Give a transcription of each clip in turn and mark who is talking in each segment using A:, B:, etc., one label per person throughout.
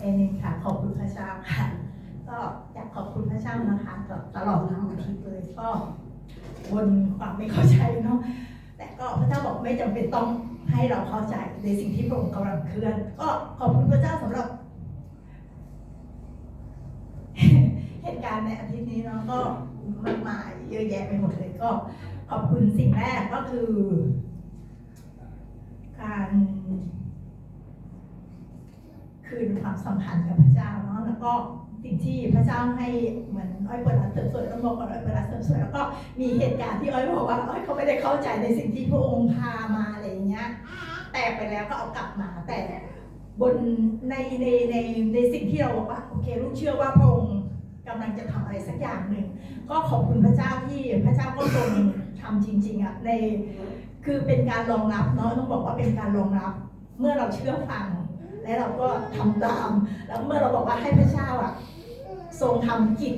A: เองค่ะขอบคุณพระเจ้าค่ะ ก็อยากขอบคุณพระเจ้านะคะตลอดทั้งอาทิตย์เลยก็บนความไม่เข้าใจเนาะแต่ก็พระเจ้าบอกไม่จำเป็นต้องให้เราเข้าใจในสิ่งที่พระองค์กำลังเคลื่อน ก็ขอบคุณพระเจ้าสำหรับเหตุการณ์ในอาทิตย์นี้เนาะก็มากมายเยอะแยะไปหมดเลยก็ ขอบคุณสิ่งแรกก็คือ การ คืนความสัมพันธ์กับพระเจ้าเนาะแล้วก็สิ่งที่พระเจ้าให้เหมือนอ้อยเปิดร้านเสริมสวยต้องบอกก่อนอ้อยเปิดร้านเสริมสวยแล้วก็มีเหตุการณ์ที่อ้อยบอกว่าอ้อยเขาไม่ได้เข้าใจในสิ่งที่พระองค์พามาอะไรอย่างเงี้ยแต่ไปแล้วก็เอากลับมาแต่บนในในในในสิ่งที่เราบอกว่าโอเคลูกเชื่อว่าพระองค์กำลังจะทำอะไรสักอย่างหนึ่งก็ขอบคุณพระเจ้าที่พระเจ้าก็ทรงทำจริง ๆอะในคือเป็นการรองรับเนาะต้องบอกว่าเป็นการรองรับ เมื่อเราเชื่อฟัง และเราก็ทำตาม แล้วเมื่อเราบอกว่าให้พระเจ้าอะทรงทำกิจ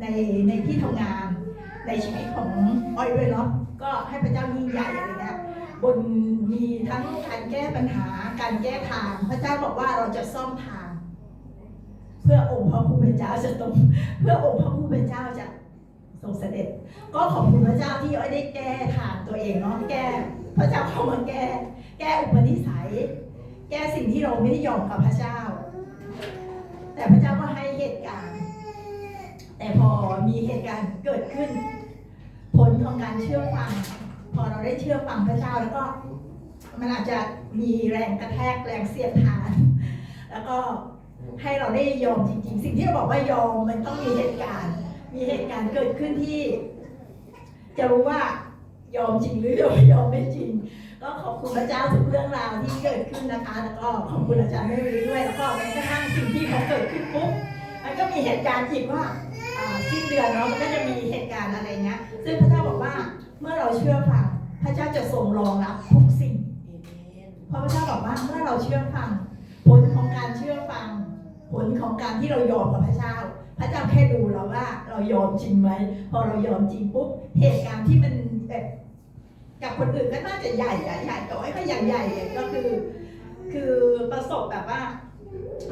A: ในในที่ทำงาน ในชีวิตของอ้อยด้วยเนาะก็ให้พระเจ้ายิ่งใหญ่อะไรเงี้ยบนมีทั้งการแก้ปัญหาการแก้ทาง พระเจ้าบอกว่าเราจะซ่อมทาง เพื่อองค์พระผู้เป็นเจ้าจะตรงเพื่อองค์พระผู้เป็นเจ้าจะทรงเสด็จ ก็ขอบคุณพระเจ้าที่อ้อยได้แก้ทางตัวเองเนาะแก้พระเจ้าเข้ามาแก้ แก้อุปนิสัย แก้สิ่งที่เราไม่ได้ยอมกับพระเจ้า แต่พระเจ้าก็ให้เหตุการณ์ แต่พอมีเหตุการณ์เกิดขึ้น ผลของการเชื่อฟัง พอเราได้เชื่อฟังพระเจ้าแล้วก็มันอาจจะมีแรงกระแทกแรงเสียดทาน แล้วก็ให้เราได้ยอมจริงๆ สิ่งที่เราบอกว่ายอมมันต้องมีเหตุการณ์ มีเหตุการณ์เกิดขึ้นที่ จะรู้ว่ายอมจริงหรือยอมยอมไม่จริง ก็ขอบคุณพระเจ้าทุกเรื่องราวที่เกิดขึ้นนะคะ แล้วก็ขอบคุณอาจารย์ไม่รีด้วยแล้วก็แม้กระทั่งสิ่งที่เขาเกิดขึ้นปุ๊บมันก็มีเหตุการณ์อีกว่าอ่าสิ้นเดือนเนาะมันก็จะมีเหตุการณ์อะไรเงี้ย ซึ่งพระเจ้าบอกว่าเมื่อเราเชื่อฟังพระเจ้าจะทรงรองรับทุกสิ่งเพราะพระเจ้าบอกว่าเมื่อเราเชื่อฟัง ผลของการเชื่อฟัง ผลของการที่เรายอมกับพระเจ้า พระเจ้าแค่ดูเราว่าเรายอมจริงไหมพอเรายอมจริงปุ๊บเหตุการณ์ที่มันแบบ กับคนอื่นก็น่าจะใหญ่อะใหญ่แต่ว่าก็ยังใหญ่ก็คือ คือประสบแบบว่า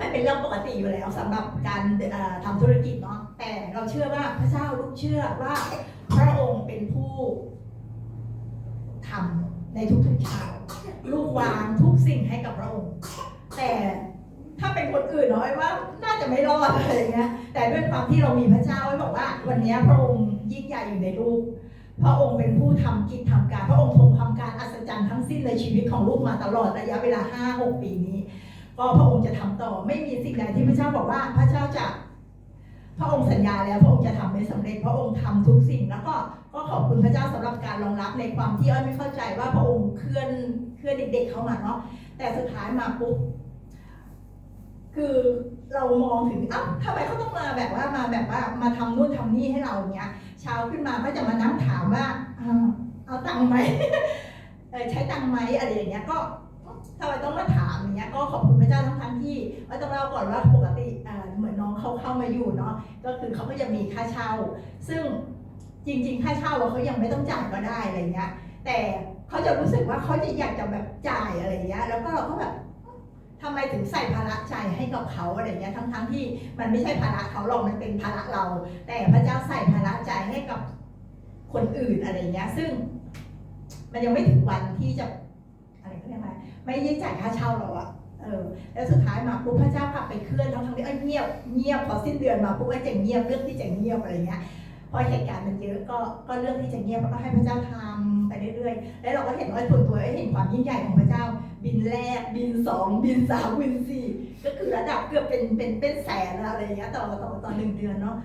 A: มันเป็นเรื่องปกติอยู่แล้วสำหรับการเอ่อทำธุรกิจเนาะแต่เราเชื่อว่าพระเจ้าลูกเชื่อว่าพระองค์เป็นผู้ทำในทุกๆเช้าลูกวางทุกสิ่งให้กับพระองค์แต่ถ้าเป็นคนอื่นน้อยว่าน่าจะไม่รอดอะไรเงี้ยแต่ด้วยความที่เรามีพระเจ้าไว้บอกว่า วันนี้พระองค์ยิ่งใหญ่อยู่ในลูก พระองค์เป็นผู้ทำกิจทำการ พระองค์ทรงทำการอัศจรรย์ทั้งสิ้นในชีวิตของลูกมาตลอดระยะเวลา5-6ปีนี้ ก็พระองค์จะทำต่อไม่มีสิ่งใดที่พระเจ้าบอกว่าพระเจ้าจะพระองค์สัญญาแล้วพระองค์จะทำให้สำเร็จพระองค์ทำทุกสิ่ง แล้วก็ก็ขอบคุณพระเจ้าสำหรับการรองรับในความที่อ้อยไม่เข้าใจว่าพระองค์เคลื่อนเคลื่อนเด็ก ๆ เข้ามาเนาะแต่สุดท้ายมาปุ๊บคือเรามองถึงเอ้าทำไมเขาต้องมาแบบว่ามาแบบว่ามาทำนู่นทำนี่ให้เราอย่างเงี้ยเช้าขึ้นมาก็จะมานั่ง ว่าเอาตังค์ไหมใช้ตังค์ไหมอะไรอย่างเงี้ยก็ทำไมต้องมาถามอย่างเงี้ยก็ขอบคุณพระเจ้าทั้งทั้งที่ว่าต้องเล่าก่อนว่าปกติเหมือนน้องเขาเข้ามาอยู่เนาะก็คือเขาก็จะมีค่าเช่า ซึ่งจริง ๆ ค่าเช่าเขายังไม่ต้องจ่ายก็ได้อะไรเงี้ย แต่เขาจะรู้สึกว่าเขาจะอยากจะแบบจ่ายอะไรเงี้ยแล้วก็เราก็แบบทำไมถึงใส่ภาระใจให้กับเขาอะไรเงี้ยทั้งๆที่มันไม่ใช่ภาระเขาหรอกมันเป็นภาระเรา แต่พระเจ้าใส่ภาระใจให้กับ คนอื่นอะไรเงี้ย ซึ่ง มันยังไม่ถึงวันที่จะอะไรก็เรียกว่าไม่ได้จ่ายค่าเช่าเราอะเออ แล้วสุดท้ายมาปุ๊บพระเจ้ากลับไปเคลื่อนทั้งทั้งที่เอ้ยเงียบเงียบพอสิ้นเดือนมาปุ๊บก็จะเงียบเรื่องที่จะเงียบอะไรเงี้ยพอเหตุการณ์มันเยอะก็ก็เรื่องที่จะเงียบแล้วก็ให้พระเจ้าทำไปเรื่อยๆ แล้วเราก็เห็นว่าส่วนตัวเห็นความยิ่งใหญ่ของพระเจ้า บินแรกบินสองบินสามบินสี่ก็คือระดับเกือบเป็นเป็นเป็นแสนอะไรเงี้ยต่อต่อต่อหนึ่งเดือนเนาะ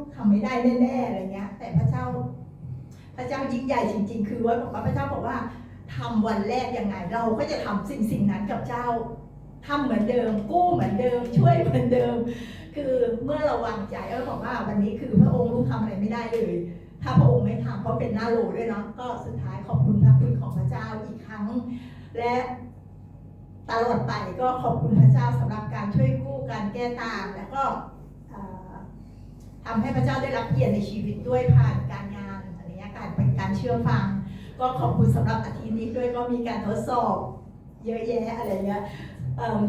A: ลูกทำไม่ได้แน่ๆอะไรเงี้ย แต่พระเจ้า พระเจ้ายิ่งใหญ่จริง ๆ คือว่าบอกว่าพระเจ้าบอกว่าทำวันแรกยังไง เราก็จะทำสิ่งสิ่งนั้นกับเจ้าทำเหมือนเดิม กู้เหมือนเดิม ช่วยเหมือนเดิม คือเมื่อเราวางใจเออบอกว่าวันนี้คือพระองค์ลูกทำอะไรไม่ได้เลย ถ้าพระองค์ไม่ทำเพราะเป็นหน้าโลด้วยเนาะก็สุดท้ายขอบคุณพระคุณของพระเจ้าอีกครั้ง และตลอดไปก็ขอบคุณพระเจ้าสำหรับการช่วยกู้การแก้ต่างแล้วก็ ทำให้พระเจ้าได้รับเกียรติในชีวิตด้วยผ่านการงานอะไรเงี้ยการเป็นการเชื่อฟัง ก็ขอบคุณสำหรับอาทิตย์นี้ด้วยก็มีการทดสอบ เยอะแยะอะไรเงี้ยเอิ่ม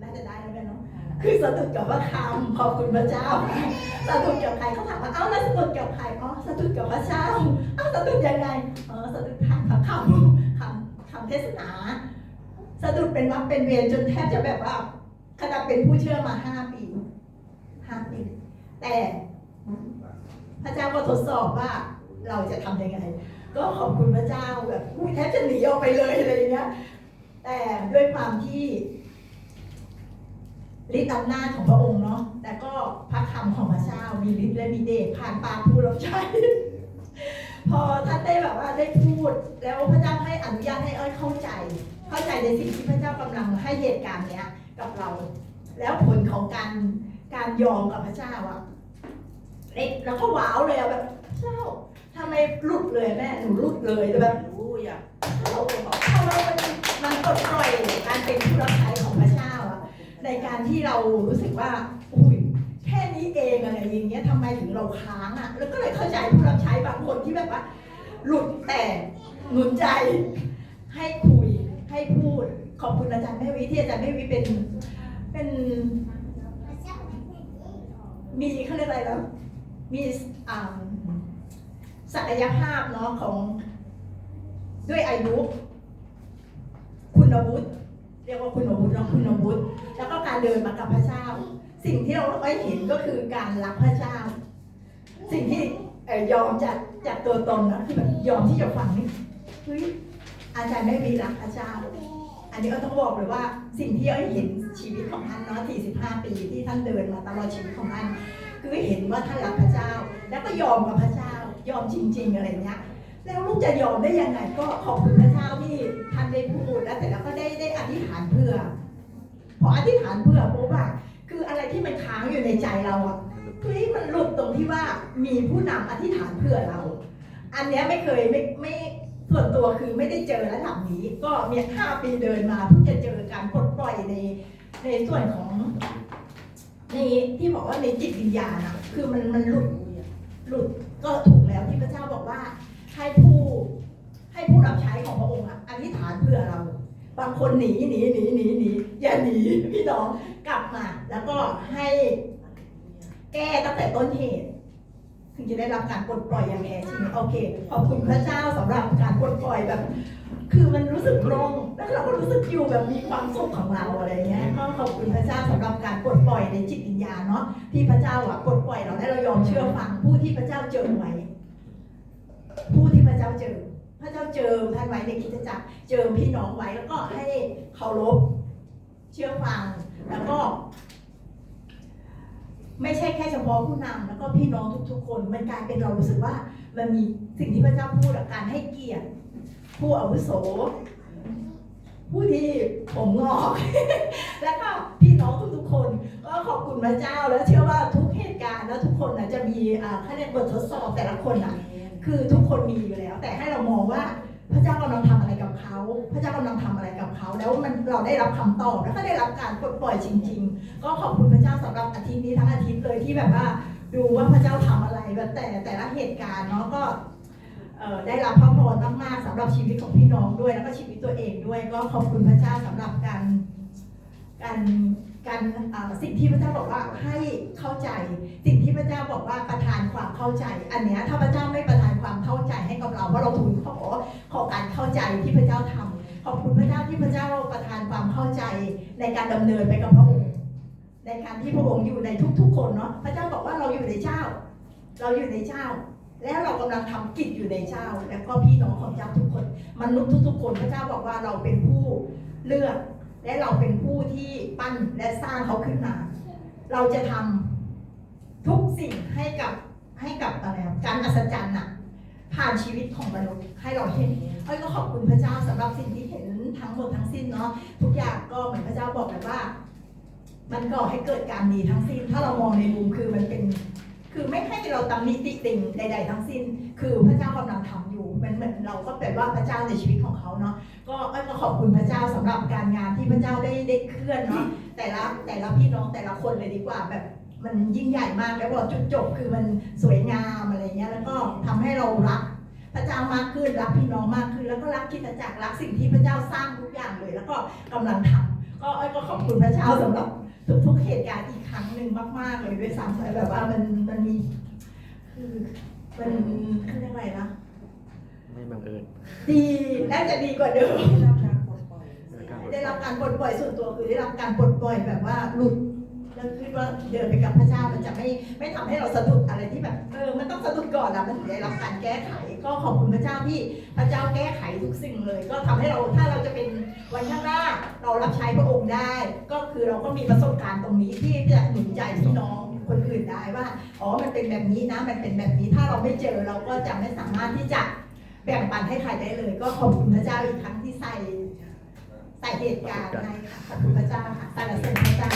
A: หจะได้แล้วกันเนาะคือสะดุดกับพระคำขอบคุณพระเจ้าสะดุดกับใครเขาถามว่าเอ้าแล้วสะดุดกับใครอ๋อสะดุดกับพระเจ้าเอ้าสะดุดยังไงเออสะดุดผ่านพระคำคำคำเทศนาสะดุดเป็นวักเป็นเวรจนแทบจะแบบว่าขนาดเป็นผู้เชื่อมาห้าปีห้าปี แต่พระเจ้าก็ทดสอบว่าเราจะทำยังไง ก็ขอบคุณพระเจ้าแบบแทบจะหนีออกไปเลยอะไรอย่างเงี้ย แต่ด้วยความที่ฤทธิ์อำนาจของพระองค์เนาะ แต่ก็พระคำของพระเจ้ามีฤทธิ์และมีเดชผ่านปากผู้รับใช้ พอท่านได้แบบว่าได้พูด แล้วพระเจ้าให้อนุญาตให้อ้อยเข้าใจ เข้าใจในสิ่งที่พระเจ้ากำลังให้เหตุการณ์เนี้ยกับเรา แล้วผลของการการยอมกับพระเจ้าอะ เล็กแล้วก็ว้าวเลยอะแบบเจ้าทำไมหลุดเลยแม่หนูหลุดเลยแบบ
B: รู้อยาก
A: เราทำไมมันมันปลดปล่อยการเป็นผู้รับใช้ของพระเจ้าอะในการที่เรารู้สึกว่าอุ้ยแค่นี้เองอะไรอย่างเงี้ยทำไมถึงเราค้างอะแล้วก็เลยเข้าใจผู้รับใช้บางคนที่แบบว่า หลุดแต่หนุนใจให้คุยให้พูดขอบคุณอาจารย์แม่วิที่อาจารย์แม่วิเป็นเป็นมีเขาเรียกอะไรแล้ว มีศักยภาพเนาะของด้วยอายุ คุณวุฒิเรียกว่าคุณวุฒิเนาะคุณวุฒิแล้วก็การเดินมากับพระเจ้า สิ่งที่เราไม่เห็นก็คือการรักพระเจ้า สิ่งที่ยอมจากจากตัวตนนะที่แบบยอมที่จะฟังนี่เฮ้ยอาจารย์ไม่มีรักพระเจ้า อันนี้ก็ต้องบอกเลยว่าสิ่งที่อ้อยเห็นชีวิตของท่านเนาะ45 ปีที่ท่านเดินมาตลอดชีวิตของท่าน คือเห็นว่าท่านรักพระเจ้า แล้วก็ยอมกับพระเจ้า ยอมจริง ๆ อะไรเงี้ย แล้วลูกจะยอมได้ยังไงก็ขอบคุณพระเจ้าที่ท่านได้พูดแล้วแต่แล้วก็ได้ได้อธิษฐานเพื่อ พออธิษฐานเพื่อปุ๊บอะคืออะไรที่มันค้างอยู่ในใจเราอะเฮ้ยมันหลุดตรงที่ว่ามีผู้นำอธิษฐานเพื่อเรา อันเนี้ยไม่เคยไม่ไม่ส่วนตัวคือไม่ได้เจอระดับนี้ ก็เมีห้าปีเดินมาเพิ่งจะเจอการปลดปล่อยในในส่วนของ ในที่บอกว่าในจิตวิญญาณอะคือมันมันหลุดหลุดก็ถูกแล้วที่พระเจ้าบอกว่า ให้ผู้ให้ผู้รับใช้ของพระองค์อธิษฐานเพื่อเรา บางคนหนีหนีหนีหนีหนีอย่าหนีพี่น้องกลับมา แล้วก็ให้แก้ตั้งแต่ต้นเหตุถึงจะได้รับการปลดปล่อยอย่างแท้จริงโอเคขอบคุณพระเจ้าสำหรับการปลดปล่อยแบบ คือมันรู้สึกโร่งแล้วเราก็รู้สึกอยู่แบบมีความสุขของเราอะไรเงี้ยก็ขอบคุณพระเจ้าสำหรับ การปลดปล่อยในจิตวิญญาณเนาะที่พระเจ้าอะปลดปล่อยเราให้เรายอมเชื่อฟังผู้ที่พระเจ้าเจอไว้ ผู้ที่พระเจ้าเจอพระเจ้าเจอท่านไว้ในคริสตจักรเจอพี่น้องไว้แล้วก็ให้เคารพเชื่อฟังแล้วก็ไม่ใช่แค่เฉพาะผู้นำแล้วก็พี่น้องทุกๆคน มันกลายเป็นเรารู้สึกว่า มันมีสิ่งที่พระเจ้าพูดการให้เกียรติ ผู้อาวุโส ผู้ที่ผมงอก แล้วก็พี่น้องทุกๆคน ก็ขอบคุณพระเจ้าแล้วเชื่อว่าทุกเหตุการณ์แล้วทุกคนนะจะมีอ่าคะแนนบททดสอบแต่ละคนนะคือทุกคนมีอยู่แล้ว แต่ให้เรามองว่าพระเจ้ากำลังทำอะไรกับเขา พระเจ้ากำลังทำอะไรกับเขา แล้วมันเราได้รับคำตอบ แล้วก็ได้รับการปลดปล่อยจริง ๆ ก็ขอบคุณพระเจ้าสำหรับอาทิตย์นี้ทั้งอาทิตย์เลยที่แบบว่าดูว่าพระเจ้าทำอะไรแบบแต่แต่ละเหตุการณ์เนาะก็เอ่อ ได้รับพระพรมากๆสำหรับชีวิตของพี่น้องด้วย แล้วก็ชีวิตตัวเองด้วย ก็ขอบคุณพระเจ้าสำหรับการการการสิ่งที่พระเจ้าบอกว่าให้เข้าใจ สิ่งที่พระเจ้าบอกว่าประทานความเข้าใจ อันเนี้ยถ้าพระเจ้าไม่ประทานความเข้าใจให้กับเราว่าเราทูลขอขอการเข้าใจที่พระเจ้าทำขอบคุณพระเจ้าที่พระเจ้าประทานความเข้าใจในการดำเนินไปกับพระองค์ในการที่พระองค์อยู่ในทุก ๆ คนเนาะพระเจ้าบอกว่าเราอยู่ในเจ้า เราอยู่ในเจ้า แล้วเรากำลังทำกิจอยู่ในเจ้า แล้วก็พี่น้องของเจ้าทุกคนมนุษย์ทุกๆคนพระเจ้าบอกว่าเราเป็นผู้เลือก และเราเป็นผู้ที่ปั้นและสร้างเขาขึ้นมา เราจะทำทุกสิ่งให้กับให้กับอะไรการอัศจรรย์น่ะผ่านชีวิตของมนุษย์ให้เราเห็นอ้ยก็ขอบคุณพระเจ้าสำหรับสิ่งที่เห็นทั้งหมดทั้งสิ้นเนาะทุกอย่างก็เหมือนพระเจ้าบอกเลยว่า มันก่อให้เกิดการดีทั้งสิ้น ถ้าเรามองในมุมคือมันเป็น คือไม่ให้เราตำหนิติติงใด ๆ ทั้งสิ้น คือพระเจ้ากำลังทำอยู่มันเหมือนเราก็เป็นว่าพระเจ้าในชีวิตของเขาเนาะก็อ้อยก็ขอบคุณพระเจ้าสำหรับการงานที่พระเจ้าได้ได้เคลื่อนเนาะแต่ละแต่ละพี่น้องแต่ละคนเลยดีกว่าแบบมันยิ่งใหญ่มากแล้วก็จุดจบคือมันสวยงามอะไรเงี้ยแล้วก็ทำให้เรารักพระเจ้ามากขึ้นรักพี่น้องมากขึ้น แล้วก็รักคิดจักรรักสิ่งที่พระเจ้าสร้างทุกอย่างเลย แล้วก็กำลังทำก็อ้อยก็ขอบคุณพระเจ้าสำหรับ ทุกๆเหตุการณ์อีกครั้งหนึ่งมาก ๆ เลยด้วยซ้ำไปแบบว่ามันมันมีคือมันเขาเรียกอะไรนะ
B: ไม่บังเอิญ
A: ดีน่าจะดีกว่าเดิม
C: ได้รับการปลดปล่อย
A: ได้รับการปลดปล่อยส่วนตัวคือได้รับการปลดปล่อยแบบว่าหลุด แล้วคิดว่าเดินไปกับพระเจ้ามันจะไม่ไม่ทำให้เราสะดุดอะไรที่แบบเออมันต้องสะดุดก่อนนะมันถึงได้รับการแก้ไข ก็ขอบคุณพระเจ้าที่พระเจ้าแก้ไขทุกสิ่งเลย ก็ทำให้เราถ้าเราจะเป็นวันข้างหน้าเรารับใช้พระองค์ได้ ก็คือเราก็มีประสบการณ์ตรงนี้ที่จะหนุนใจพี่น้องคนอื่นได้ว่าอ๋อมันเป็นแบบนี้นะมันเป็นแบบนี้ถ้าเราไม่เจอเราก็จะไม่สามารถที่จะแบ่งปันให้ใครได้เลย ก็ขอบคุณพระเจ้าอีกครั้งที่ใส่ใส่เหตุการณ์ให้ค่ะขอบคุณพระเจ้าค่ะสรรเสริญพระเจ้า